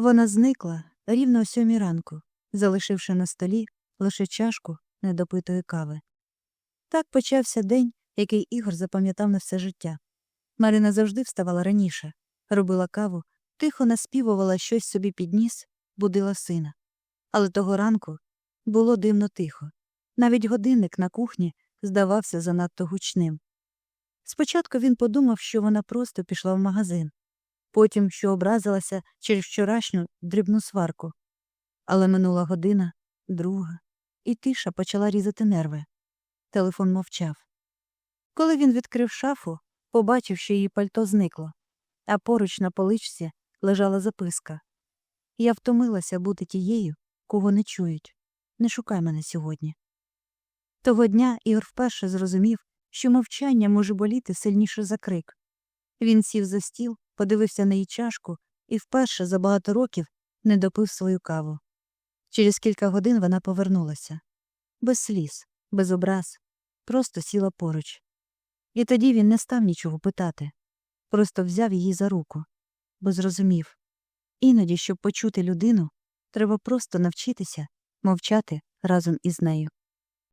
Вона зникла рівно о сьомій ранку, залишивши на столі лише чашку недопитої кави. Так почався день, який Ігор запам'ятав на все життя. Марина завжди вставала раніше, робила каву, тихо наспівувала щось собі під ніс, будила сина. Але того ранку було дивно тихо. Навіть годинник на кухні здавався занадто гучним. Спочатку він подумав, що вона просто пішла в магазин, потім, що образилася через вчорашню дрібну сварку. Але минула година, друга, і тиша почала різати нерви. Телефон мовчав. Коли він відкрив шафу, побачив, що її пальто зникло, а поруч на поличці лежала записка Я втомилася бути тією, кого не чують. Не шукай мене сьогодні. Того дня Ігор вперше зрозумів, що мовчання може боліти сильніше за крик. Він сів за стіл, подивився на її чашку і вперше за багато років не допив свою каву. Через кілька годин вона повернулася. Без сліз, без образ, просто сіла поруч. І тоді він не став нічого питати, просто взяв її за руку, бо зрозумів іноді, щоб почути людину, треба просто навчитися мовчати разом із нею.